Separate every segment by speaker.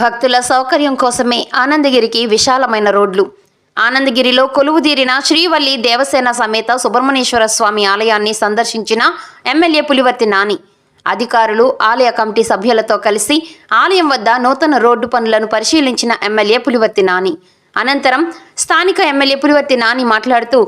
Speaker 1: భక్తుల సౌకర్యం కోసమే ఆనందగిరికి విశాలమైన రోడ్లు. ఆనందగిరిలో కొలువుదీరిన శ్రీవల్లి దేవసేన సమేత సుబ్రహ్మణ్యేశ్వర స్వామి ఆలయాన్ని సందర్శించిన ఎమ్మెల్యే పులివర్తి నాని. అధికారులు ఆలయ కమిటీ సభ్యులతో కలిసి ఆలయం వద్ద నూతన రోడ్డు పనులను పరిశీలించిన ఎమ్మెల్యే పులివర్తి నాని. అనంతరం స్థానిక ఎమ్మెల్యే పులివర్తి నాని మాట్లాడుతూ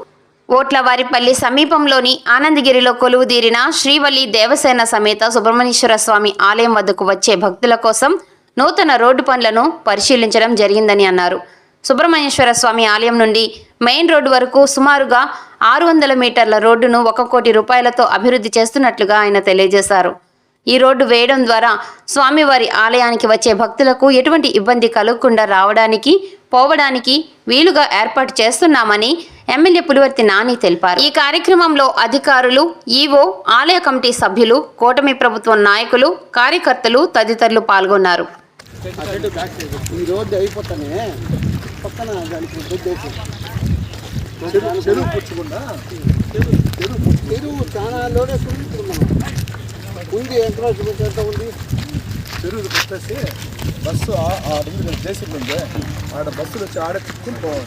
Speaker 1: ఓట్లవారిపల్లి సమీపంలోని ఆనందగిరిలో కొలువుదీరిన శ్రీవల్లి దేవసేన సమేత సుబ్రహ్మణ్యేశ్వర స్వామి ఆలయం వద్దకు వచ్చే భక్తుల కోసం నూతన రోడ్డు పనులను పరిశీలించడం జరిగిందని అన్నారు. సుబ్రహ్మణ్యేశ్వర స్వామి ఆలయం నుండి మెయిన్ రోడ్డు వరకు సుమారుగా ఆరు వందల మీటర్ల రోడ్డును ఒక కోటి రూపాయలతో అభివృద్ధి చేస్తున్నట్లుగా ఆయన తెలియజేశారు. ఈ రోడ్డు వేయడం ద్వారా స్వామివారి ఆలయానికి వచ్చే భక్తులకు ఎటువంటి ఇబ్బంది కలగకుండా రావడానికి పోవడానికి వీలుగా ఏర్పాటు చేస్తున్నామని ఎమ్మెల్యే పులివర్తి నాని తెలిపారు. ఈ కార్యక్రమంలో అధికారులు ఈవో ఆలయ కమిటీ సభ్యులు కూటమి ప్రభుత్వం నాయకులు కార్యకర్తలు తదితరులు పాల్గొన్నారు.
Speaker 2: ఈ రోడ్డు అయిపోతానే. పక్కన దానికి బొడ్డు చెరువు పుచ్చకుండా చెరువు చెరువు చాలా లోడ్ వేసుకుంటున్నాం ఉంది ఎంత రోజు ఎంత ఉంది?
Speaker 3: చెరువు పెట్టేసి బస్సు ఆ- ఆ ఉంది జేసీబీ ఉంది. ఆడ బస్సులు వచ్చి ఆడ తిప్పుకుని పోవాలి.